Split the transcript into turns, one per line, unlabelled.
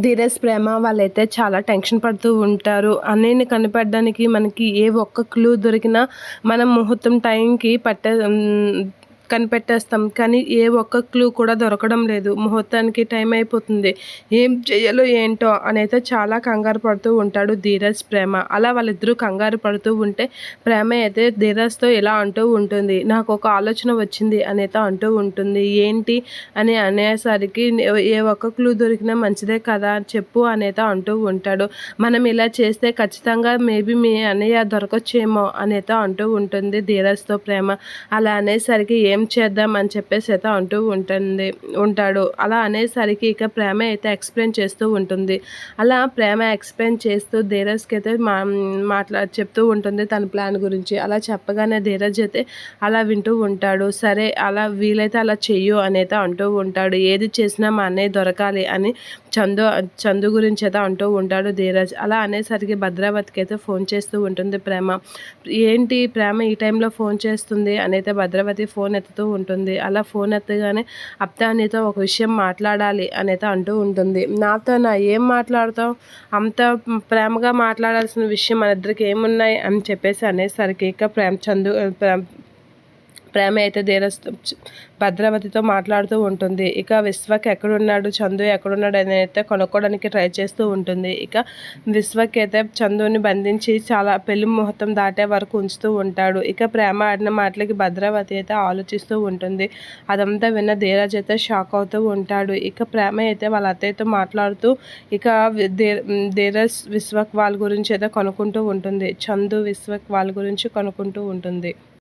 ధీరజ్ ప్రేమ వాళ్ళైతే చాలా టెన్షన్ పడుతూ ఉంటారు. అన్నయ్యని కనిపెట్టడానికి మనకి ఏ ఒక్క క్లూ దొరికినా మనం ముహూర్తం టైంకి పట్టే కనిపెట్టేస్తాం. కానీ ఏ ఒక్క క్లూ కూడా దొరకడం లేదు. ముహూర్తానికి టైం అయిపోతుంది. ఏం చేయాలో ఏంటో అనైతే చాలా కంగారు పడుతూ ఉంటాడు ధీరజ్ ప్రేమ. అలా వాళ్ళిద్దరూ కంగారు పడుతూ ఉంటే ప్రేమ అయితే ధీరజ్తో ఇలా అంటూ ఉంటుంది. నాకు ఒక ఆలోచన వచ్చింది అనైతే అంటూ ఉంటుంది. ఏంటి? అని అనేసరికి ఏ ఒక్క క్లూ దొరికినా మంచిదే కదా చెప్పు అనైతే అంటూ ఉంటాడు. మనం ఇలా చేస్తే ఖచ్చితంగా మేబీ మీ అన్నయ్య దొరకొచ్చేమో అనైతే అంటూ ఉంటుంది ధీరజ్తో ప్రేమ. అలా అనేసరికి ఏం చేద్దాం అని చెప్పేసి అయితే అంటూ ఉంటుంది ఉంటాడు. అలా అనేసరికి ఇక ప్రేమ అయితే ఎక్స్ప్లెయిన్ చేస్తూ ఉంటుంది. అలా ప్రేమ ఎక్స్ప్లెయిన్ చేస్తూ ధీరజ్కి అయితే మా మాట్లా చెప్తూ ఉంటుంది తన ప్లాన్ గురించి. అలా చెప్పగానే ధీరజ్ అయితే అలా వింటూ ఉంటాడు. సరే అలా వీలైతే అలా చెయ్యు అనేది అంటూ ఉంటాడు. ఏది చేసినా మా అన్నయ్య దొరకాలి అని చందు చందు గురించి అయితే అంటూ ఉంటాడు ధీరజ్. అలా అనేసరికి భద్రావతికి అయితే ఫోన్ చేస్తూ ఉంటుంది ప్రేమ. ఏంటి ప్రేమ ఈ టైంలో ఫోన్ చేస్తుంది? అనైతే భద్రావతి ఫోన్ ఎత్తుతూ ఉంటుంది. అలా ఫోన్ ఎత్తగానే అప్తానితో ఒక విషయం మాట్లాడాలి అనైతే అంటూ ఉంటుంది. నాతో నా ఏం మాట్లాడతావు? అంత ప్రేమగా మాట్లాడాల్సిన విషయం మన ఇద్దరికి ఏమున్నాయి? అని చెప్పేసి అనేసరికి ఇక ప్రేమ చందు ప్రేమ అయితే ధీరజ్ భద్రావతితో మాట్లాడుతూ ఉంటుంది. ఇక విశ్వక్ ఎక్కడున్నాడు? చందు ఎక్కడున్నాడు అని అయితే కొనుక్కోవడానికి ట్రై చేస్తూ ఉంటుంది. ఇక విశ్వక్ అయితే చందుని బంధించి చాలా పెళ్ళి ముహూర్తం దాటే వరకు ఉంచుతూ ఉంటాడు. ఇక ప్రేమ ఆడిన మాటలకి భద్రావతి అయితే ఆలోచిస్తూ ఉంటుంది. అదంతా విన్న ధీరజ్ అయితే షాక్ అవుతూ ఉంటాడు. ఇక ప్రేమ అయితే వాళ్ళ అత్తయ్యతో మాట్లాడుతూ ఇక ధీరజ్ విశ్వక్ వాళ్ళ గురించి అయితే కొనుక్కుంటూ ఉంటుంది. చందు విశ్వక్ వాళ్ళ గురించి కొనుక్కుంటూ ఉంటుంది.